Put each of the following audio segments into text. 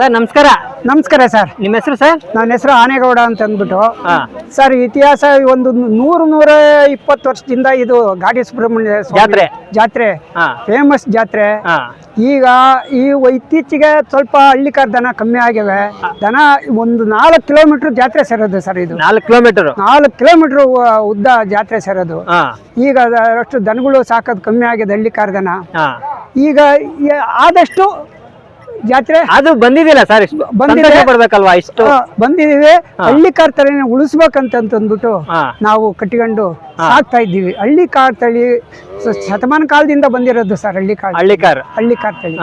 Sir ನಮಸ್ಕಾರ. ನಮಸ್ಕಾರ sir. ನಿಮ್ಮ ಹೆಸರು ಸರ್? ನನ್ನ ಹೆಸರು ಆನೆಗೌಡ ಅಂತ ಅಂದ್ಬಿಟ್ಟು ಸರ್ ಇತಿಹಾಸ ಒಂದು ನೂರು ನೂರ ಇಪ್ಪತ್ತು ವರ್ಷದಿಂದ ಇದು ಗಾಡಿ ಸುಬ್ರಹ್ಮಣ್ಯ ಜಾತ್ರೆ. ಜಾತ್ರೆ. ಫೇಮಸ್ ಜಾತ್ರೆ. ಈಗ ಈ ಇತ್ತೀಚೆಗೆ ಸ್ವಲ್ಪ ಹಳ್ಳಿಕಾರ್ ದನ ಕಮ್ಮಿ ಆಗಿವೆ. ದನ ಒಂದು ನಾಲ್ಕು ಕಿಲೋಮೀಟರ್ ಜಾತ್ರೆ ಸೇರೋದು ಸರ್ ಇದು. ನಾಲ್ಕು ಕಿಲೋಮೀಟರ್. ನಾಲ್ಕು ಕಿಲೋಮೀಟರ್ ಉದ್ದ ಜಾತ್ರೆ ಸೇರೋದು. ಈಗ ಅಷ್ಟು ದನಗಳು ಸಾಕೋದು ಕಮ್ಮಿ ಆಗಿದೆ ಹಳ್ಳಿಕಾರ್ ದನ ಈಗ ಆದಷ್ಟು ಜಾತ್ರೆ ಅದು ಬಂದಿದೆಯಲ್ಲ ಸರ್ ಬಂದಿದೆ. ಬರ್ಬೇಕಲ್ವಾ ಇಷ್ಟು? ಬಂದಿದೀವಿ ಹಳ್ಳಿ ಕಾರ್ ತಳಿನ ಉಳಿಸ್ಬೇಕಂತ ಅಂದ್ಬಿಟ್ಟು ನಾವು ಕಟ್ಟಿಕೊಂಡು ಸಾಕ್ತಾ ಇದ್ದೀವಿ. ಹಳ್ಳಿ ಕಾರ್ ತಳಿ ಶತಮಾನ ಕಾಲದಿಂದ ಬಂದಿರೋದು ಸರ್ ಹಳ್ಳಿ ಕಾರ್ ಹಳ್ಳಿ ಕಾರ್. ಹಳ್ಳಿ ಕಾರ್ ತಳಿ.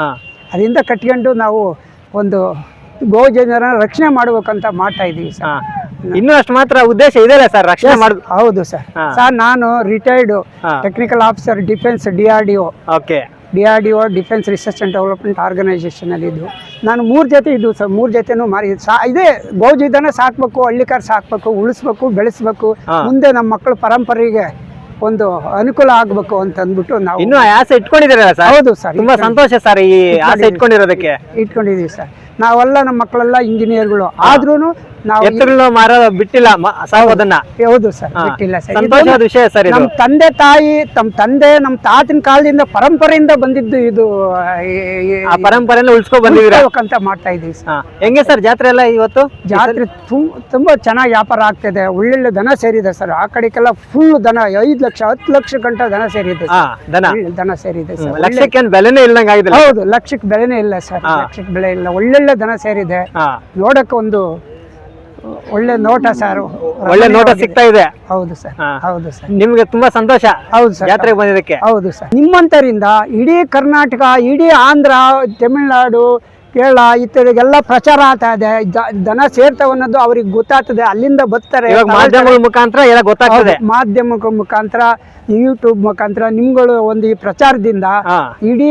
ಅದರಿಂದ ಕಟ್ಕೊಂಡು ನಾವು ಒಂದು ಗೋ ಜನರ ರಕ್ಷಣೆ ಮಾಡ್ಬೇಕಂತ ಮಾಡ್ತಾ ಇದ್ದೀವಿ ಸರ್. ಇನ್ನೂ ಅಷ್ಟು ಮಾತ್ರ ಉದ್ದೇಶ ಇದೆಲ್ಲ ಸರ್ ರಕ್ಷಣೆ ಮಾಡುದು ಹೌದು ಸರ್. ಸರ್ ನಾನು retired technical officer defence D R D okay D R D O defence research and development ಆರ್ಗನೈಸೇಷನಲ್ಲಿ ಇದ್ದು ನಾನು ಮೂರು ಜೊತೆ ಇದ್ದು ಸರ್ ಮೂರು ಜೊತೆನೂ ಮಾರಿ ಸಾ ಇದೇ ಗೋಜಿದನ ಸಾಕಬೇಕು ಹಳ್ಳಿಕಾರ್ ಸಾಕಬೇಕು ಉಳಿಸ್ಬೇಕು ಬೆಳೆಸ್ಬೇಕು ಮುಂದೆ ನಮ್ಮ ಮಕ್ಕಳ ಪರಂಪರೆಗೆ ಒಂದು ಅನುಕೂಲ ಆಗಬೇಕು ಅಂತ ಅಂದ್ಬಿಟ್ಟು ನಾವು ಇನ್ನೂ ಆಸೆ ಇಟ್ಕೊಂಡಿದ್ದೀರಲ್ಲ ಸರ್? ಹೌದು ಸರ್ ತುಂಬಾ ಸಂತೋಷ ಸರ್ ಈ ಆಸೆ ಇಟ್ಕೊಂಡಿರೋದಕ್ಕೆ. ಇಟ್ಕೊಂಡಿದ್ದೀವಿ ಸರ್. ನಾವೆಲ್ಲ ನಮ್ಮ ಮಕ್ಕಳೆಲ್ಲ ಇಂಜಿನಿಯರ್ಗಳು. ಆದ್ರೂ ಎತ್ತರಗಳು ಮಾರೋದು ಬಿಟ್ಟಿಲ್ಲ ಸಾಕೋದನ್ನ ಹೌದು. ಸರ್ ಬಿಟ್ಟಿಲ್ಲ ಸರ್. ಸಂತೋಷದ ವಿಷಯ ಸರ್ ನಮ್ಮ ತಂದೆ ತಾಯಿ ತಮ್ಮ ತಂದೆ ನಮ್ಮ ತಾತನ ಕಾಲದಿಂದ ಪರಂಪರೆಯಿಂದ ಬಂದಿದ್ದು ಇದು ಆ, ಪರಂಪರೆನ ಉಳ್ಸ್ಕೊ ಉಳ್ಸ್ಕೊಬೇಕಂತ ಮಾಡ್ತಾ ಇದೀವಿ ಹೆಂಗೆ ಸರ್ ಜಾತ್ರೆ ಎಲ್ಲ ಇವತ್ತು? ಜಾತ್ರೆ ತುಂಬಾ ಚೆನ್ನಾಗಿ ವ್ಯಾಪಾರ ಆಗ್ತಿದೆ. ಒಳ್ಳೊಳ್ಳೆ ದನ ಸೇರಿದೆ ಸರ್. ಆ ಕಡೆಗೆಲ್ಲ ಫುಲ್ ದನ ಐದು ಲಕ್ಷ ಹತ್ತು ಲಕ್ಷ ಗಂಟ ದನ ಸೇರಿದೆ ದನ. ದನ ಸೇರಿದೆ ಸರ್. ಲಕ್ಷಕ್ಕೆ ಬೆಲೆನೇ ಇಲ್ಲಂಗ ಆಗಿದಿಲ್ಲ ಹೌದು ಲಕ್ಷಕ್ಕೆ ಬೆಲೆನೇ ಇಲ್ಲ ಸರ್. ಲಕ್ಷಕ್ಕೆ ಬೆಲೆ ಇಲ್ಲ. ಒಳ್ಳೊಳ್ಳೆ ದನ ಸೇರಿದೆ. ನೋಡಕ್ಕೆ ಒಂದು ಒಳ್ಳೆ ನೋಟ ಸರ್. ಒಳ್ಳೆ ನೋಟ ಸಿಗ್ತಾ ಇದೆ. ಹೌದು ಸರ್. ಹೌದು ಸರ್. ನಿಮ್ಗೆ ತುಂಬಾ ಸಂತೋಷ ಹೌದು ಸರ್ ಯಾತ್ರೆ ಬಂದಿದ್ದಕ್ಕೆ. ಹೌದು ಸರ್. ನಿಮ್ಮಂತರಿಂದ ಇಡೀ ಕರ್ನಾಟಕ ಇಡೀ ಆಂಧ್ರ ತಮಿಳುನಾಡು ಕೇರಳ ಇತ್ಯಾದಿಗೆಲ್ಲ ಪ್ರಚಾರ ಆಗ್ತಾ ಇದೆ. ದನ ಸೇರ್ತಾವ ಅನ್ನೋದು ಅವ್ರಿಗೆ ಗೊತ್ತಾಗ್ತದೆ. ಅಲ್ಲಿಂದ ಬರ್ತಾರೆ. ಮಾಧ್ಯಮಗಳ ಮುಖಾಂತರ ಎಲ್ಲ ಗೊತ್ತಾಗ್ತದೆ. ಮಾಧ್ಯಮಗಳ ಮುಖಾಂತರ ಯೂಟ್ಯೂಬ್ ಮುಖಾಂತರ ನಿಮ್ಗಳು ಒಂದು ಈ ಪ್ರಚಾರದಿಂದ ಇಡೀ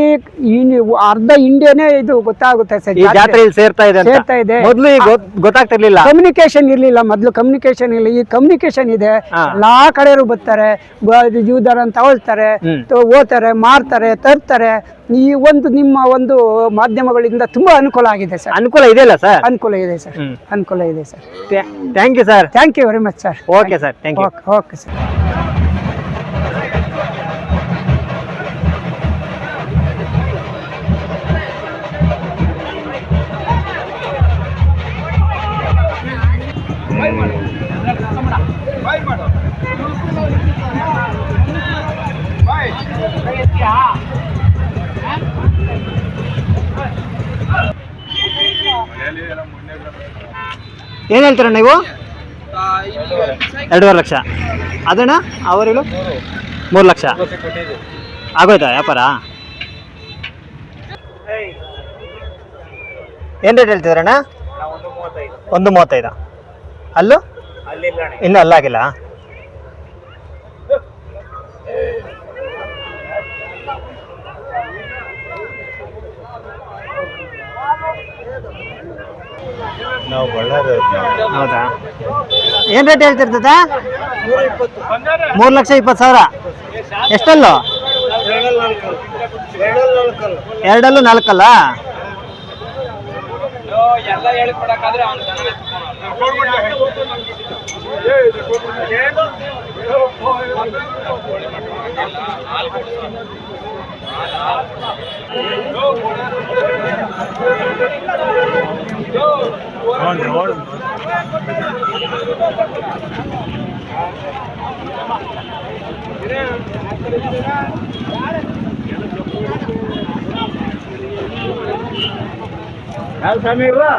ಅರ್ಧ ಇಂಡಿಯಾನೇ ಇದು ಗೊತ್ತಾಗುತ್ತೆ ಸರ್ ಜಾತ್ರೆಯಲ್ಲಿ ಸೇರ್ತಾ ಇದೆ ಸೇರ್ತಾ ಇದೆ. ಮೊದಲು ಗೊತ್ತಾಗ್ತಿರ್ಲಿಲ್ಲ. ಕಮ್ಯುನಿಕೇಶನ್ ಇರ್ಲಿಲ್ಲ. ಮೊದಲು ಕಮ್ಯುನಿಕೇಶನ್ ಇಲ್ಲ. ಈ ಕಮ್ಯುನಿಕೇಶನ್ ಇದೆ. ಎಲ್ಲಾ ಕಡೆಯವರು ಬರ್ತಾರೆ. ಜೀವದಾರ ತಗೊಳ್ತಾರೆ ಓದ್ತಾರೆ ಮಾರ್ತಾರೆ ತರ್ತಾರೆ. ಈ ಒಂದು ನಿಮ್ಮ ಒಂದು ಮಾಧ್ಯಮಗಳಿಂದ ತುಂಬಾ ಅನುಕೂಲ ಆಗಿದೆ ಸರ್. ಅನುಕೂಲ ಇದೆಲ್ಲ ಸರ್? ಅನುಕೂಲ ಇದೆ ಸರ್. ಅನುಕೂಲ ಇದೆ sir. Thank you sir thank you very much sir okay sir thank you okay okay sir ಏನು ಹೇಳ್ತೀರ ನೀವು? ಎರಡೂವರೆ ಲಕ್ಷ. ಅದಣ್ಣ ಅವರೇಳು ಮೂರು ಲಕ್ಷ. ಆಗೋಯ್ತಾ ವ್ಯಾಪಾರ? ಏನು ರೇಟ್ ಹೇಳ್ತಿದ್ರಣ್ಣ? ಒಂದು ಮೂವತ್ತೈದು. ಅಲ್ಲೂ? ಇನ್ನೂ ಅಲ್ಲಾಗಿಲ್ಲ. ಹೌದಾ? ಏನು ರೇಟ್ ಹೇಳ್ತಿರ್ತದ? ಮೂರು ಲಕ್ಷ ಇಪ್ಪತ್ತು ಸಾವಿರ. ಎಷ್ಟಲ್ಲು? ಎರಡಲ್ಲೂ ನಾಲ್ಕಲ್ಲ? On the order. હાલ સામે એવા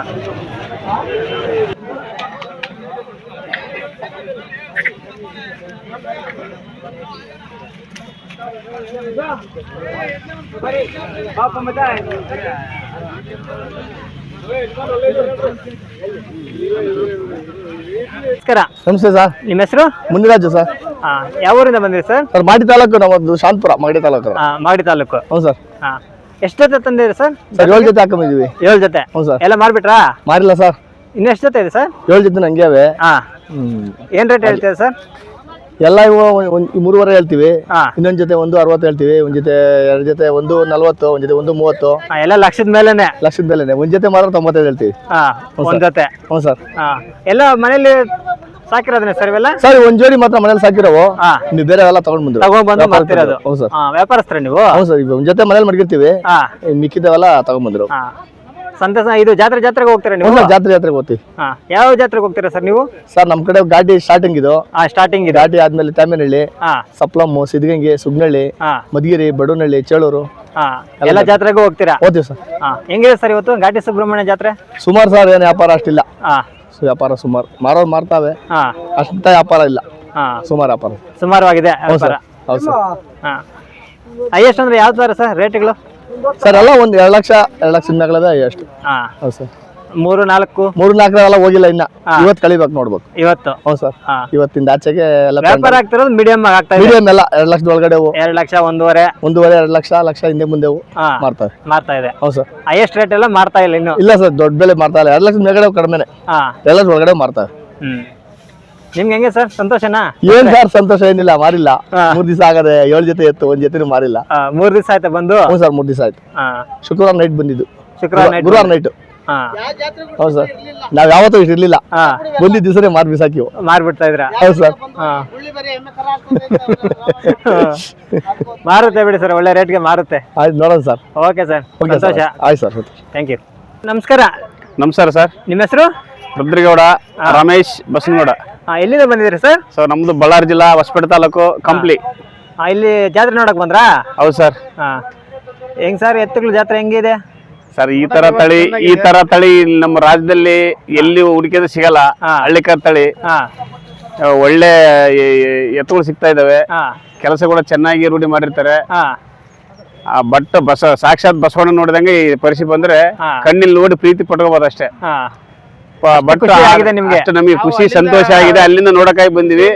બાપ મજા આવે ನಮಸ್ಕಾರ. ನಮಸ್ತೆ ಸರ್. ನಿಮ್ಮ ಹೆಸರು? ಮುನಿರಾಜು ಸರ್. ಹಾಂ ಯಾವ ಊರಿಂದ ಬಂದಿರಿ ಸರ್? ಸರ್ ಮಾಡಿ ತಾಲೂಕು ನಮ್ಮದು ಶಾಂತಪುರ ಮಾಡಿ ತಾಲೂಕು. ಮಾಡಿ ತಾಲೂಕು. ಹೌದು ಸರ್. ಎಷ್ಟು ಜೊತೆ ತಂದಿರಿ ಸರ್? ಸರ್ ಏಳು ಜೊತೆ ಹಾಕೊಂಡಿದ್ವಿ. ಏಳು ಜೊತೆ? ಹ್ಞೂ ಸರ್. ಎಲ್ಲ ಮಾರ್ಬಿಟ್ರಾ ಮಾರಿಲ್ಲ ಸರ್. ಇನ್ನು ಎಷ್ಟು ಜೊತೆ ಇದೆ ಸರ್? ಏಳು ಜೊತೆ ನಂಗೆ ಅವೆ ಹಾಂ ಏನು ರೇಟ್ ಹೇಳ್ತೀರಾ ಸರ್? ಎಲ್ಲ ಇವು ಒಂದ್ ಈ ಮೂರುವರೆ ಹೇಳ್ತೀವಿ. ಹಾ. ಇನ್ನೊಂದ್ ಜೊತೆ ಒಂದು ಅರವತ್ತು ಹೇಳ್ತೀವಿ ಒಂದ್ ಜೊತೆ ಎರಡ್ ಜೊತೆ ಒಂದು ನಲ್ವತ್ತು ಒಂದ್ ಜೊತೆ ಒಂದು ಮೂವತ್ತು. ಹಾ, ಎಲ್ಲ ಲಕ್ಷದ ಮೇಲೆನೆ. ಲಕ್ಷದ ಮೇಲೆ ಒಂದ್ ಜೊತೆ ಮಾತ್ರ ತೊಂಬತ್ತೈದು ಹೇಳ್ತೀವಿ. ಹಾ ಒಂದ್ ಜೊತೆ. ಹ್ಞೂ ಸರ್. ಹಾ ಎಲ್ಲ ಮನೇಲಿ ಸಾಕಿರೋದನ್ನ ಸರ್ ಇವೆಲ್ಲ? ಸರ್ ಒಂದ್ ಜೋಡಿ ಮಾತ್ರ ಮನೇಲಿ ಸಾಕಿರೋವು. ಹಾ. ನೀವು ಬೇರೆ ಎಲ್ಲ ತಗೊಂಡ್ ಬಂದ್ರು. ತಗೊಂಡ್ಬಂದು ಮಾಡ್ತಿರೋದು ಹೌದು ಸರ್. ಹಾ ವ್ಯಾಪಾರಸ್ತ್ರ ನೀವು? ಹ್ಮ್ ಸರ್. ಈಗ ಒಂದ್ ಜೊತೆ ಮನೇಲಿ ಮಡಗಿರ್ತೀವಿ. ಹಾ. ಇನ್ ಮಿಕ್ಕಿದವೆಲ್ಲ ತಗೊಂಡ್ಬಂದ್ರು ಹಾ. ಸಂತಸ ಇದು ಜಾತ್ರೆ ಜಾತ್ರೆಗೆ ಹೋಗ್ತೀರಾ ನೀವು? ಜಾತ್ರೆ ಜಾತ್ರೆಗೆ ಹೋಗ್ತೀವಿ. ಹಾ ಯಾವ ಜಾತ್ರೆಗೆ ಹೋಗ್ತೀರಾ ಸರ್ ನೀವು? ಸರ್ ನಮ್ ಕಡೆ ಗಾಡಿ ಸ್ಟಾರ್ಟಿಂಗ್ ಇದು. ಹಾ ಸ್ಟಾರ್ಟಿಂಗ್ ಇದೆ. ಗಾಡಿ ಆದ್ಮೇಲೆ ತಾಮೇನಹಳ್ಳಿ ಹಾ. ಸಪ್ಲಮ್ಮು ಸಿದ್ಗಂಗೆ ಸುಗ್ನಹಳ್ಳಿ ಹಾ. ಮಧುಗಿರಿ ಬಡವನಹಳ್ಳಿ ಚೇಳೂರು. ಹಾ ಎಲ್ಲ ಜಾತ್ರೆಗೂ ಹೋಗ್ತೀರಾ? ಹೋಗ್ತೀವಿ ಸರ್. ಹಾ ಹೆಂಗಿದೆ ಸರ್ ಇವತ್ತು ಘಾಟಿ ಸುಬ್ರಹ್ಮಣ್ಯ ಜಾತ್ರೆ? ಸುಮಾರು ಸರ್ ಏನು ವ್ಯಾಪಾರ ಅಷ್ಟಿಲ್ಲ. ಹಾ. ಸೊ ವ್ಯಾಪಾರ ಸುಮಾರು. ಮಾರೋರು ಮಾರ್ತಾವೆ. ಹಾ. ಅಷ್ಟ ವ್ಯಾಪಾರ ಇಲ್ಲ. ಹಾ. ಸುಮಾರು ವ್ಯಾಪಾರ. ಸುಮಾರವಾಗಿದೆ ಹೌದು ವ್ಯಾಪಾರ ಸರ್. ಹೌದು ಸರ್. ಹಾ. ಹೈಯೆಸ್ಟ್ ಅಂದ್ರೆ ಯಾವ ತರ ಸರ್ ರೇಟ್ಗಳು? ಸರ್ ಎಲ್ಲ ಒಂದು ಎರಡು ಲಕ್ಷ ಎರಡು ಲಕ್ಷ ಮ್ಯಾಗಳದ ಎಷ್ಟು? ಹಾ. ಹೌದು ಸರ್. ಮೂರು ನಾಲ್ಕು? ಮೂರು ಎಲ್ಲಾ ಹೋಗಿಲ್ಲ ಇನ್ನ. ಇವತ್ತು ಕಳಿಬೇಕು ನೋಡ್ಬೇಕು. ಇವತ್ತು? ಹೌದು ಸರ್. ಹಾ. ಇವತ್ತಿಂದ ಆಚೆಗೆ ಎಲ್ಲ ವ್ಯಾಪಾರ ಆಗ್ತಿರೋದು ಮೀಡಿಯಂ ಆಗ್ತಾ ಇದೆ? ಮೀಡಿಯಂ ಎಲ್ಲ ಎರಡು ಲಕ್ಷದ ಒಳಗಡೆ ಅವು. ಎರಡು ಲಕ್ಷ ಒಂದೂವರೆ? ಒಂದೂವರೆ ಎರಡು ಲಕ್ಷ ಲಕ್ಷ ಹಿಂದೆ ಮುಂದೆ ಅವು. ಹಾ. ಮಾರ್ತಾ ಇದೆ. ಹೌದು ಸರ್. ಹೈಯೆಸ್ಟ್ ರೇಟ್ ಎಲ್ಲ ಮಾರ್ತಾ ಇಲ್ಲ ಇನ್ನು? ಇಲ್ಲ ಸರ್ ದೊಡ್ಡ ಬೆಲೆ ಮಾರ್ತಾ ಇಲ್ಲ. ಎರಡು ಲಕ್ಷದ ಮೇಗಡೆ ಕಡಿಮೆನೆ. ಹಾ. ಎರಡು ಲಕ್ಷದ ಒಳಗಡೆ ಮಾರ್ತಾರೆ ಹ್ಮ್. ನಿಮ್ಗೆ ಹೆಂಗೆ ಸರ್? ಸಂತೋಷನಾ? ಏನ್ ಸರ್ ಸಂತೋಷ ಏನಿಲ್ಲ ಮಾರಿಲ್ಲ. ಮೂರ್ ದಿವಸ ಆಗದೆ ಏಳ್ ಜೊತೆ ಎತ್ತು ಒಂದ್ ಜೊತೆ ಮಾರಿಲ್ಲ. ಆ, ಮೂರ್ ದಿವಸ ಆಯ್ತಾ ಬಂದು? ಹ್ಞೂ ಸರ್ ಮೂರ್ ದಿವಸ ಆಯ್ತು. ಶುಕ್ರವಾರ ನೈಟ್ ಬಂದಿದ್ದು. ಶುಕ್ರವಾರ ಗುರುವಾರ ನೈಟ್ ಹಾ. ಹೌದು ಸರ್. ನಾವ್ ಯಾವತ್ತೂ ಇರಲಿಲ್ಲ. ಬಂದಿದ್ದ ದಿವಸನೇ ಮಾರ್ ಬಿಸಾಕಿವು. ಮಾರ್ಬಿಡ್ತಾ ಇದ್ರ ಹೌದು ಸರ್. ಹಾ. ಮಾರುತ್ತೆ ಬಿಡಿ ಸರ್ ಒಳ್ಳೆ ರೇಟ್ಗೆ ಮಾರುತ್ತೆ. ಆಯ್ತು ನೋಡೋಣ sir. Okay sir okay sir ಸಂತೋಷ. ಆಯ್ತು. ಸರ್ ಥ್ಯಾಂಕ್ ಯು ನಮಸ್ಕಾರ. ನಮಸ್ಕಾರ ಸರ್. ನಿಮ್ಮ ಹೆಸರು? ರುದ್ರಗೌಡ ರಮೇಶ್ ಬಸನಗೌಡ. ಎಲ್ಲಿಂದ ಬಂದಿದ್ರಿ ಸರ್? ಸೊ ನಮ್ದು ಬಳ್ಳಾರಿ ಜಿಲ್ಲಾ ಹೊಸಪೇಟೆ ತಾಲೂಕು ಕಂಪ್ಲಿ. ಇಲ್ಲಿ ಜಾತ್ರೆ ನೋಡಕ್ ಬಂದ್ರಾ? ಹೌದು ಸರ್. ಹಾ. ಹೆಂಗ್ ಸರ್ ಎತ್ತುಗಳ ಜಾತ್ರೆ ಹೆಂಗಿದೆ? ಸರ್ ಈ ತರ ತಳಿ ಈ ತರ ತಳಿ ನಮ್ಮ ರಾಜ್ಯದಲ್ಲಿ ಎಲ್ಲಿ ಹುಡುಕಿದ್ರೆ ಸಿಗಲ್ಲ. ಹಾ. ಹಳ್ಳಿಕರ್ ತಳಿ. ಹಾ. ಆ, ಒಳ್ಳೆ ಎತ್ತುಗಳು ಸಿಗ್ತಾ ಇದಾವೆ. ಹಾ. ಕೆಲಸ ಕೂಡ ಚೆನ್ನಾಗಿ ರೂಢಿ ಮಾಡಿರ್ತಾರೆ. ಹಾ. ಆ ಬಟ್ ಬಸ ಸಾಕ್ಷಾತ್ ಬಸವಣ್ಣ ನೋಡಿದಂಗೆ ಈ ಪರಿಸ್ಥಿತಿ ಬಂದ್ರೆ ಕಣ್ಣಿಲ್ಲಿ ಕಣ್ಣಿಲ್ ನೋಡಿ ಪ್ರೀತಿ ಪಟ್ಕೋಬಹುದು ಅಷ್ಟೇ. ಹಾ. ಬಟ್ ನಿಮ್ಗೆ? ಅಷ್ಟು ನಮಗೆ ಖುಷಿ ಸಂತೋಷ ಆಗಿದೆ. ಅಲ್ಲಿಂದ ನೋಡಕಾಗಿ ಬಂದಿವಿ.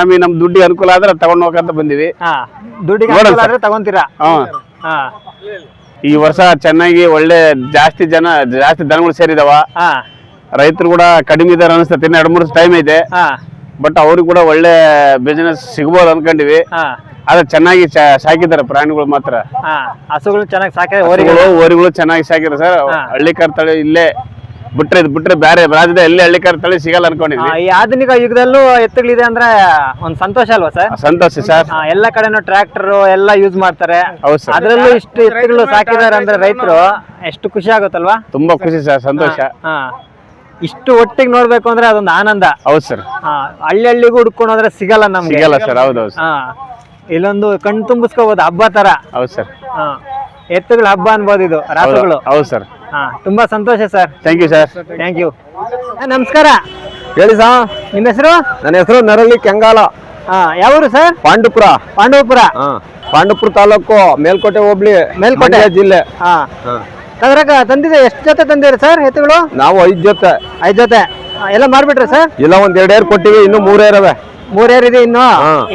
ನಮಗೆ ನಮ್ ದುಡ್ಡಿಗೆ ಅನುಕೂಲ ಆದ್ರೆ ತಗೊಂಡ್ ಹೋಗಂತ ಬಂದಿವಿ. ಹಾ. ದುಡ್ಡಿಗೆ ಅನುಕೂಲ ಆದ್ರೆ ತಗೊಂತೀರಾ? ಈ ವರ್ಷ ಚೆನ್ನಾಗಿ ಒಳ್ಳೆ ಜಾಸ್ತಿ ಜನ ಜಾಸ್ತಿ ದನಗಳು ಸೇರಿದಾವ. ಹಾ. ರೈತರು ಕೂಡ ಕಡಿಮೆ ಇದಾರೆ ಅನಿಸ್ತದೆ ಎರಡ್ ಎರಡು ಮೂರು ಟೈಮ್ ಐತೆ. ಹಾ. ಬಟ್ ಅವ್ರಿಗೆ ಕೂಡ ಒಳ್ಳೆ ಬಿಸ್ನೆಸ್ ಸಿಗ್ಬೋದು ಅನ್ಕೊಂಡಿವಿ. ಹಾ. ಆದ್ರೆ ಚೆನ್ನಾಗಿ ಸಾಕಿದ್ದಾರೆ ಪ್ರಾಣಿಗಳು ಮಾತ್ರ. ಹಾ. ಹಸುಗಳು ಚೆನ್ನಾಗಿ ಸಾಕಿದೆ ಓರಿಗಳು ಓರಿಗಳು ಚೆನ್ನಾಗಿ ಸಾಕಿದ್ದಾರೆ ಸರ್. ಹಳ್ಳಿ ಹಳ್ಳಿಕಾರ್ ತಳಿ ಇಲ್ಲೇ ಬಿಟ್ರೆ ಇದು ಬಿಟ್ರೆ ಬೇರೆ ರಾಜ್ಯದ ಎಲ್ಲಿ ಹಳ್ಳಿಕಾರ್ ತಳಿ ಸಿಗಲ್ಲ ಆ, ಅನ್ಕೊಂಡಿದ್ವಿ ಈ ಆಧುನಿಕ ಯುಗದಲ್ಲೂ ಎತ್ತುಗಳಿದೆ ಅಂದ್ರೆ ಒಂದ್ ಸಂತೋಷ ಅಲ್ವಾ ಸರ್? ಸಂತೋಷ ಸರ್. ಎಲ್ಲ ಕಡೆನೂ ಟ್ರ್ಯಾಕ್ಟರ್ ಎಲ್ಲ ಯೂಸ್ ಮಾಡ್ತಾರೆ. ಹೌದು ಸರ್. ಅದ್ರಲ್ಲೂ ಇಷ್ಟು ಎತ್ತುಗಳು ಸಾಕಿದಾರೆ ಅಂದ್ರೆ ರೈತರು ಎಷ್ಟು ಖುಷಿ ಆಗುತ್ತಲ್ವಾ? ತುಂಬಾ ಖುಷಿ ಸರ್ ಸಂತೋಷ. ಹಾ ಇಷ್ಟು ಒಟ್ಟಿಗೆ ನೋಡ್ಬೇಕು ಅಂದ್ರೆ ಅದೊಂದು ಆನಂದ. ಹೌದು ಸರ್. ಹಾ ಹಳ್ಳಿ ಹಳ್ಳಿಗೂ ಹುಡ್ಕೊಂಡು ಹೋದ್ರೆ ಸಿಗಲ್ಲ ನಮ್ಗೆ. ಸಿಗಲ್ಲ ಸರ್ ಹೌದು ಹಾ ಇಲ್ಲೊಂದು ಕಣ್ ತುಂಬಿಸ್ಕೋಬಹುದು ಹಬ್ಬ ತರ. ಹೌದು ಸರ್. ಹಾ ಎತ್ತುಗಳ ಹಬ್ಬ ಅನ್ಬೋದು ಇದು ರಾಸುಗಳು. ಹೌದು ಸರ್. ಹಾ. ತುಂಬಾ ಸಂತೋಷ sir. Thank you sir thank you ನಮಸ್ಕಾರ. ಹೇಳಿ ಸಾ ನಿಮ್ಮ ಹೆಸರು? ನನ್ನ ಹೆಸರು ನರಳಿ ಕೆಂಗಾಲ. ಹಾ ಯಾವೂರು ಸರ್? ಪಾಂಡುಪುರ. ಪಾಂಡವಪುರ ಹಾ ಪಾಂಡುಪುರ ತಾಲೂಕು ಮೇಲ್ಕೋಟೆ ಹೋಬ್ಳಿ ಮೇಲ್ಕೋಟೆ. ಜಿಲ್ಲೆ. ಹಾ. ಅದ್ರಾಗ ತಂದಿದೆ ಎಷ್ಟು ಜೊತೆ ತಂದಿರಿ ಸರ್ ಎತ್ತುಗಳು? ನಾವು ಐದ್ ಜೊತೆ. ಐದ್ ಜೊತೆ. ಆ, ಎಲ್ಲ ಮಾರ್ಬಿಟ್ರಿ ಸರ್? ಇಲ್ಲ ಒಂದ್ ಎರಡು ಏರ್ ಕೊಟ್ಟಿವಿ ಇನ್ನು ಮೂರೇ ಇರವೆ. ಮೂರೇರ್ ಇದೆ ಇನ್ನು.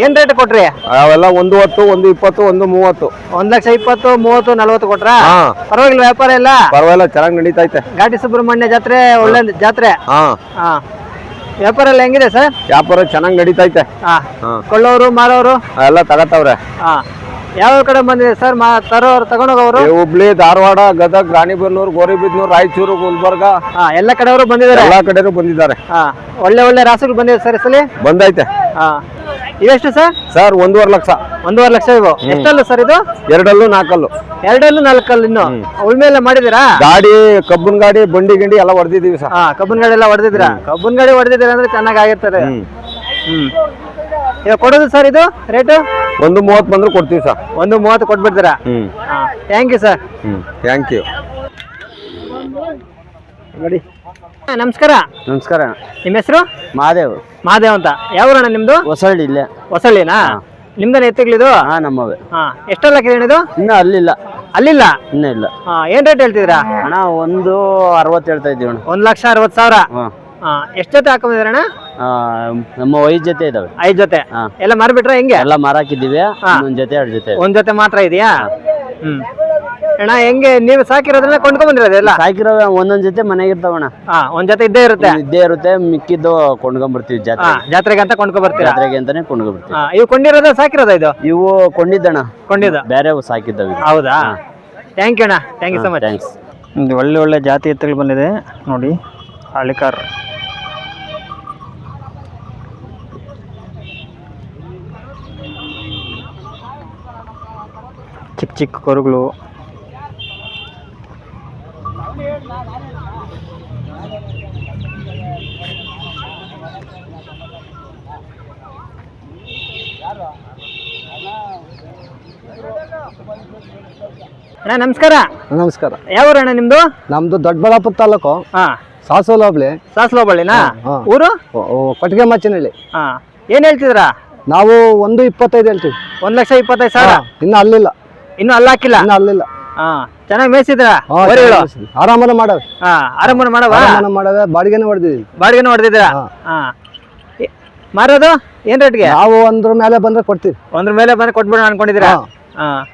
ಏನ್ ರೇಟ್ ಕೊಟ್ರಿ? ಅವೆಲ್ಲ ಒಂದು ಹತ್ತು ಒಂದು ಇಪ್ಪತ್ತು ಒಂದು ಮೂವತ್ತು. ಒಂದ್ ಲಕ್ಷ ಇಪ್ಪತ್ತು ಮೂವತ್ತು ನಲ್ವತ್ತು ಕೊಟ್ರ? ಪರವಾಗಿಲ್ಲ ವ್ಯಾಪಾರ ಎಲ್ಲ? ಪರವಾಗಿಲ್ಲ ಚೆನ್ನಾಗಿ ನಡೀತೈತೆ. ಘಾಟಿ ಸುಬ್ರಹ್ಮಣ್ಯ ಜಾತ್ರೆ ಒಳ್ಳೆ ಜಾತ್ರೆ? ವ್ಯಾಪಾರ ಎಲ್ಲ ಹೆಂಗಿದೆ ಸರ್? ವ್ಯಾಪಾರ ಚೆನ್ನಾಗಿ ನಡೀತೈತೆ. ಐತೆ ಹಾ. ಕೊಳ್ಳೋರು ಮಾರೋರು? ಎಲ್ಲ ತಗತ್ತವ್ರೆ ಹಾ. ಯಾವ ಕಡೆ ಬಂದಿದೆ ಸರ್? ತರೋರು ತಗೊಂಡೋಗೋರು? ಈ ಹುಬ್ಳಿ ಧಾರವಾಡ ಗದಗ ರಾಣಿಬೆನ್ನೂರು ಗೋರಿಬಿದ್ನೂರು ರಾಯಚೂರು ಗುಲ್ಬರ್ಗ. ಹಾ ಎಲ್ಲ ಕಡೆಯವರು ಬಂದಿದ್ದಾರೆ? ಎಲ್ಲಾ ಕಡೆನೂ ಬಂದಿದ್ದಾರೆ. ಹಾ ಒಳ್ಳೆ ಒಳ್ಳೆ ರಾಸುಗಳು ಬಂದಿದೆ ಸರ್ ಈ ಸಲ ಬಂದೈತೆ. ಹಾ ಇವೆಷ್ಟು ಸರ್? ಸರ್ ಒಂದೂವರೆ ಲಕ್ಷ. ಒಂದೂವರೆ ಲಕ್ಷ ಇವು. ಎಷ್ಟಲ್ಲ ಸರ್ ಇದು? ಎರಡಲ್ಲೂ ನಾಲ್ಕಲ್ಲು. ಎರಡಲ್ಲೂ ನಾಲ್ಕಲ್ಲು ಇನ್ನು? ಉಳ್ಮೆ ಎಲ್ಲ ಮಾಡಿದಿರಾ ಗಾಡಿ ಕಬ್ಬನ್ ಗಾಡಿ ಬಂಡಿ ಗಿಂಡಿ ಎಲ್ಲ ಹೊಡೆದಿದ್ದೀವಿ ಸರ್. ಹಾ ಕಬ್ಬನ್ ಗಾಡಿ ಎಲ್ಲ ಹೊಡೆದಿದ್ದೀರಾ? ಕಬ್ಬನ್ ಗಾಡಿ ಹೊಡೆದಿದ್ದೀರಾ ಅಂದ್ರೆ ಚೆನ್ನಾಗಿ ಆಗಿರ್ತಾರೆ ಹ್ಮ್. ಕೊಡೋದು ಸರ್ ಇದು ರೇಟು ಒಂದು ಮೂವತ್ತು ಬಂದ್ರೆ ಕೊಡ್ತೀವಿ ಸರ್ ಒಂದು ಮೂವತ್ತು ಕೊಟ್ಬಿಡ್ತೀರಾ? Thank you sir thank you ನೋಡಿ. ನಮಸ್ಕಾರ. ನಮಸ್ಕಾರ. ನಿಮ್ಮ ಹೆಸರು? ಮಹಾದೇವ್ ಮಹಾದೇವ್ ಅಂತ. ಯಾವ ಅಣ್ಣ ನಿಮ್ದು? ಹೊಸಳ್ಳಿ ಇಲ್ಲೇ. ಹೊಸಳ್ಳಿನಾ? ನಿಮ್ದನ್ನ ಎತ್ತಿಗ್ಲಿದು ಹಾ ನಮ್ಮವೇ. ಹಾ ಎಷ್ಟೆಲ್ಲ ಇದು? ಇನ್ನೂ ಅಲ್ಲಿಲ್ಲ. ಅಲ್ಲಿಲ್ಲ? ಇನ್ನೂ ಇಲ್ಲ. ಹಾ ಏನ್ ರೇಟ್ ಹೇಳ್ತಿದ್ರಾ ಅಣ್ಣ ಒಂದು ಅರವತ್ತು ಹೇಳ್ತಾ ಇದ್ದೀವಿ ಅಣ್ಣ. ಒಂದ್ ಲಕ್ಷ ಅರವತ್ತು ಸಾವಿರ. ಹಾಂ. ಎಷ್ಟು ಜೊತೆ ನಮ್ಮ ಐದು ಜೊತೆ ಇದಾವೆ. ಐದ್ ಜೊತೆ? ಹಾ. ಎಲ್ಲ ಮಾರ್ಬಿಟ್ರ ಹೆಂಗೆ? ಎಲ್ಲ ಮಾರಾಕಿದ್ದೀವಿ. ಒಂದ್ ಜೊತೆ ಎರಡು ಜೊತೆ ಒಂದ್ ಜೊತೆ ಮಾತ್ರ ಇದೆಯಾ? ಹ್ಮ್. ಅಣ್ಣ ಹೆಂಗೆ ನೀವು ಸಾಕಿರೋದ್ರನ್ನ ಕೊಂಡ್ಕೊಂಡ್ ಬಂದಿರೋದೆಲ್ಲ ಸಾಕಿರೋ ಒಂದೊಂದ್ ಜೊತೆ ಮನೆಗೆ ಇರ್ತಾವಣ್ಣ. ಹಾ ಒಂದ್ ಜೊತೆ ಇದ್ದೇ ಇರುತ್ತೆ? ಇದ್ದೇ ಇರುತ್ತೆ ಮಿಕ್ಕಿದ್ದು ಕೊಂಡ್ಕೊಂಬರ್ತೀವಿ ಹಾ ಜಾತ್ರೆ ಜಾತ್ರೆಗೆ ಅಂತ ಕೊಂಡ್ಕೊಂಡ್ಬರ್ತೀವಿ ಬರ್ತೀರಾ ಜಾತ್ರೆಗೆ ಅಂತಾನೆ ಕೊಂಡ್ಕೊಂಡ್ಬರ್ತೀವಿ ಹಾ ಇವು ಕೊಂಡಿರೋದ ಸಾಕಿರೋದ ಇದು? ಇವು ಕೊಂಡಿದ್ದಣ್ಣ. ಕೊಂಡಿದ ಬೇರೆ ಸಾಕಿದ್ದಾವೆ. ಹೌದಾ? ಥ್ಯಾಂಕ್ ಯು ಅಣ್ಣ. Thank you so much thanks ಒಂದು ಒಳ್ಳೆ ಒಳ್ಳೆ ಜಾತಿ ಎತ್ತುಗಳು ಬಂದಿದೆ. ನೋಡಿ ಹಳ್ಳಿಕಾರ್ ಚಿಕ್ಕ ಚಿಕ್ಕ ಕರುಗಳು. ಅಣ್ಣ ನಮಸ್ಕಾರ. ನಮಸ್ಕಾರ. ಯಾವ ಅಣ್ಣ ನಿಮ್ದು? ನಮ್ದು ದೊಡ್ಡಬಳ್ಳಾಪುರ ತಾಲೂಕು. ಹಾ. ಸಾಸೋಲ ಹೋಬ್ಳಿ ಸಾಸಲ ಹಾ. ಊರು? ಕೊಟ್ಟಿಗೆ ಮಚ್ಚನಹಳ್ಳಿ ಹಾ. ಏನ್ ಹೇಳ್ತಿದ್ರ ನಾವು ಒಂದು ಇಪ್ಪತ್ತೈದು ಹೇಳ್ತೀವಿ. ಒಂದ್ ಲಕ್ಷ ಇಪ್ಪತ್ತೈದು ಸಾವಿರ? ಇನ್ನು ಅಲ್ಲಿಲ್ಲ. ಇನ್ನು ಅಲ್ಲ ಹಾಕಿಲ್ಲ? ಇನ್ನು ಅಲ್ಲಿಲ್ಲ. ಹಾ ಚೆನ್ನಾಗಿ ಮೇಯಿಸಿದ್ರ? ಹಾ, ಆರಾಮನ ಮಾಡವ್ ಹಾ ಆರಾಮನೆ ಮಾಡವ ಆರಾಮನ ಮಾಡವೆ ಬಾಡಿಗೆನೆ ಹೊಡೆದಿದ್ದೀವಿ ಬಾಡಿಗೆನೂ ಹೊಡೆದಿದ್ರ? ಹಾ. ಹಾ. ಎ- ಮಾರೋದು? ಏನ್ ರೇಟ್ಗೆ ನಾವು ಒಂದ್ರ ಮೇಲೆ ಬಂದ್ರೆ ಕೊಡ್ತೀವಿ. ಒಂದ್ರ ಮೇಲೆ ಬಂದ್ರೆ ಕೊಟ್ಬಿಡೋಣ ಅನ್ಕೊಂಡಿದ್ದೀರಾ? ಹಾ. ಹಾ.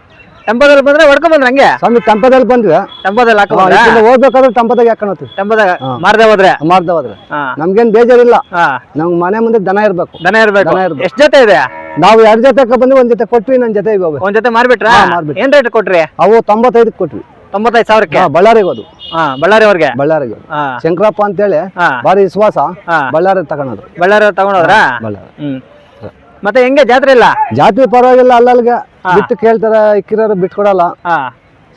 ಟೆಂಪೋದಲ್ಲಿ ಬಂದ್ರೆ ಹೊಡ್ಕೊಂಡ್ ಬಂದ್ರ ಹಂಗೆ? ಸ್ವಾಮಿ ಟೆಂಪದಲ್ಲಿ ಬಂದ್ವಿ. ಟೆಂಪೋದಲ್ಲಿ ಹಾ, ಹಾಕೊಂಡ್ರ ಇಲ್ಲಿಂದ ಹೋಗ್ಬೇಕಾದ್ರೆ ಟೆಂಪದಾಗ ಹಾಕೋಣತ್ತೀವಿ ಟೆಂಪೋದಾಗ ಹಾ. ಮಾರ್ದೆ ಹೋದ್ರೆ? ಮಾರ್ದೇ ಹೋದ್ರೆ. ಹಾ. ನಮ್ಗೇನ್ ಬೇಜಾರಿಲ್ಲ. ಹಾ. ನಮ್ಗ್ ಮನೆ ಮುಂದೆ ದನ ಇರ್ಬೇಕು. ದನ ಇರ್ಬೇಕು. ದನ ಇರ್ಬೇಕು. ಎಷ್ಟ್ ಜೊತೆ ಇದೆ? ನಾವು ಎರಡ್ ಜೊತೆ ಬಂದ್ವಿ ಒಂದ್ ಜೊತೆ ಕೊಟ್ವಿ ನನ್ ಜೊತೆ ಇವಾಗ ಒಂದ್ ಜೊತೆ ಮಾರ್ಬಿಟ್ರಾ? ಹಾ. ಏನ್ ರೇಟ್ ಕೊಟ್ರಿ? ಅವು ತೊಂಬತ್ತೈದಕ್ಕೆ ಕೊಟ್ವಿ. ತೊಂಬತ್ತೈದು ಸಾವಿರಕ್ಕೆ? ಹಾ, ಬಳ್ಳಾರಿಗೆ ಹಾ ಬಳ್ಳಾರಿ ಅವ್ರಿಗೆ? ಬಳ್ಳಾರಿಗೆ ಹಾ. ಶಂಕರಪ್ಪ ಅಂತೇಳಿ ಹಾ. ಭಾರಿ ವಿಶ್ವಾಸ ಹಾ. ಬಳ್ಳಾರಿ ತಗೊಂಡ್ರು ಬಳ್ಳಾರಿ ಅವ್ರು ತಗೊಂಡೋದ್ರಾ? ಬಳ್ಳಾರಿ ಹ್ಮ್. ಮತ್ತೆ ಹೆಂಗೆ ಜಾತ್ರೆ ಇಲ್ಲ ಜಾತ್ರೆ ಪರವಾಗಿಲ್ಲ ಅಲ್ಲಲ್ಗೆ ಬಿಟ್ಟು ಕೇಳ್ತಾರ ಇಕ್ಕಿರೋರು ಬಿಟ್ಕೊಡಲ್ಲ ಹಾ.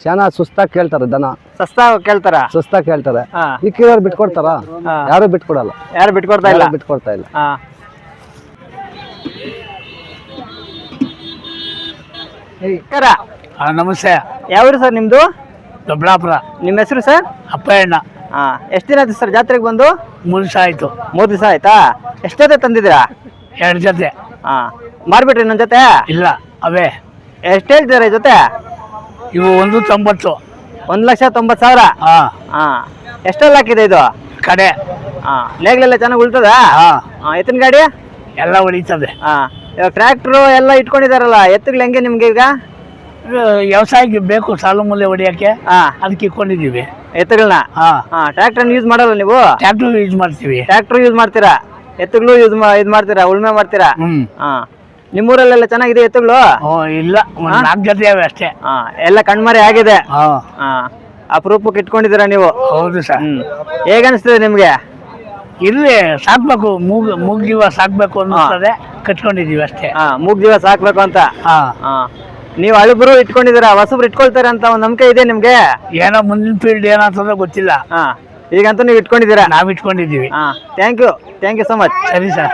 ಶಾನ ಸುಸ್ತಾಗಿ ಕೇಳ್ತಾರೆ ದನ. ಸಸ್ತಾ ಕೇಳ್ತಾರ? ಸುಸ್ತಾ ಕೇಳ್ತಾರೆ. ಹಾ. ಇಕ್ಕಿರೋರು ಬಿಟ್ಕೊಡ್ತಾರ ಹಾ. ಯಾರು ಬಿಟ್ಕೊಡಲ್ಲ ಯಾರು ಬಿಟ್ಕೊಡ್ತಾ ಇಲ್ಲ? ಯಾರು ಬಿಟ್ಕೊಡ್ತಾ ಇಲ್ಲ. ಹಾ. ನಮಸ್ಕಾರ ನಮಸ್ತೆ. ಯಾವ್ರು ಸರ್ ನಿಮ್ದು? ದೊಡ್ಡಬಳ್ಳಾಪುರ. ನಿಮ್ಮ ಹೆಸರು ಸರ್? ಅಪ್ಪಯ್ಯಣ್ಣ. ಹಾ ಎಷ್ಟು ದಿನ ಆಯ್ತು ಸರ್ ಜಾತ್ರೆಗೆ ಬಂದು? ಮುನ್ಸ ಆಯ್ತು. ಮೂರು ದಿವಸ ಆಯ್ತಾ? ಎಷ್ಟು ಜೊತೆ ತಂದಿದ್ದೀರಾ? ಎರಡು ಜೊತೆ. ಹಾ ಮಾರ್ಬಿಟ್ರಿ ನನ್ನ ಜೊತೆ? ಇಲ್ಲ ಅವೇ. ಎಷ್ಟು ಹೇಳ್ತೀರಾ ಈ ಜೊತೆ? ಇವು ಒಂದು ತೊಂಬತ್ತು. ಒಂದು ಲಕ್ಷ ತೊಂಬತ್ತು ಸಾವಿರ? ಹಾ. ಹಾ ಎಷ್ಟೆಲ್ಲ ಹಾಕಿದೆ ಇದು? ಕಡೆ. ಹಾ ನೇಗ್ಲೆಲ್ಲ ಚೆನ್ನಾಗಿ ಉಳ್ತದ? ಹಾ. ಎತ್ತಿನ ಗಾಡಿ? ಎಲ್ಲ ಉಳಿತದೆ ಹಾ. ಟ್ರ್ಯಾಕ್ಟ್ರು ಎಲ್ಲ ಇಟ್ಕೊಂಡಿದಾರಲ್ಲ ಎತ್ತುಗಳು ಹೆಂಗೆ ನಿಮ್ಗೆ ಈಗ? ವ್ಯವಸಾಯಕ್ಕೆ ಬೇಕು ಸಾಲ ಮೂಲೆ ಹೊಡಿಯಕ್ಕೆ. ಹಾ. ಅದಕ್ಕೆ ಇಟ್ಕೊಂಡಿದ್ದೀವಿ. ಎತ್ತುಗಳನ್ನ ಹಾ. ಹಾ ಟ್ರ್ಯಾಕ್ಟರ್ ಯೂಸ್ ಮಾಡಲ್ಲ ನೀವು? ಟ್ರಾಕ್ಟರ್ ಯೂಸ್ ಮಾಡ್ತೀವಿ. ಟ್ರ್ಯಾಕ್ಟರ್ ಯೂಸ್ ಮಾಡ್ತೀರಾ? ಎತ್ತುಗಳು ಯೂಸ್ ಇದು ಮಾಡ್ತೀರಾ ಉಳ್ಮೆ ಮಾಡ್ತೀರಾ? ಹ್ಮ್. ಹಾ. ನಿಮ್ಮೂರಲ್ಲೆಲ್ಲ ಚೆನ್ನಾಗಿದೆ ಎತ್ತುಗಳು? ಓ ಇಲ್ಲ ಒಂದು ನಾಲ್ಕು ಜೊತೆ ಅವೆ ಅಷ್ಟೇ. ಹಾ ಎಲ್ಲ ಕಣ್ಮರೆ ಆಗಿದೆ? ಹಾ. ಹಾ. ಅಪರೂಪಕ್ಕೆ ಇಟ್ಕೊಂಡಿದ್ದೀರಾ ನೀವು? ಹೌದು ಸರ್. ಹ್ಮ್. ಹೇಗನ್ಸ್ತದೆ ನಿಮ್ಗೆ? ಇಲ್ಲಿ ಸಾಕ್ಬೇಕು ಮೂಗ್ ಮೂಗ್ ದಿವಸ ಸಾಕ್ಬೇಕು ಅನ್ನಿಸ್ತದೆ ಕಟ್ಕೊಂಡಿದೀವಿ ಅಷ್ಟೇ. ಹಾ ಮೂಗ್ ದಿವಸ ಸಾಕ್ಬೇಕು ಅಂತ? ಹಾ. ಹಾ. ನೀವು ಅಳಿಬ್ರು ಇಟ್ಕೊಂಡಿದ್ದೀರಾ? ಹೊಸಬ್ರು ಇಟ್ಕೊಳ್ತಾರೆ ಅಂತ ಒಂದು ನಂಬಿಕೆ ಇದೆ ನಿಮ್ಗೆ? ಏನೋ ಮುಂದಿನ ಫೀಲ್ಡ್ ಏನಂತಂದ್ರೆ ಗೊತ್ತಿಲ್ಲ. ಹಾ. ಈಗಂತೂ ನೀವು ಇಟ್ಕೊಂಡಿದ್ದೀರಾ? ನಾವ್ ಇಟ್ಕೊಂಡಿದ್ದೀವಿ. ಹಾ. Thank you thank you so much ಸರಿ ಸರ್.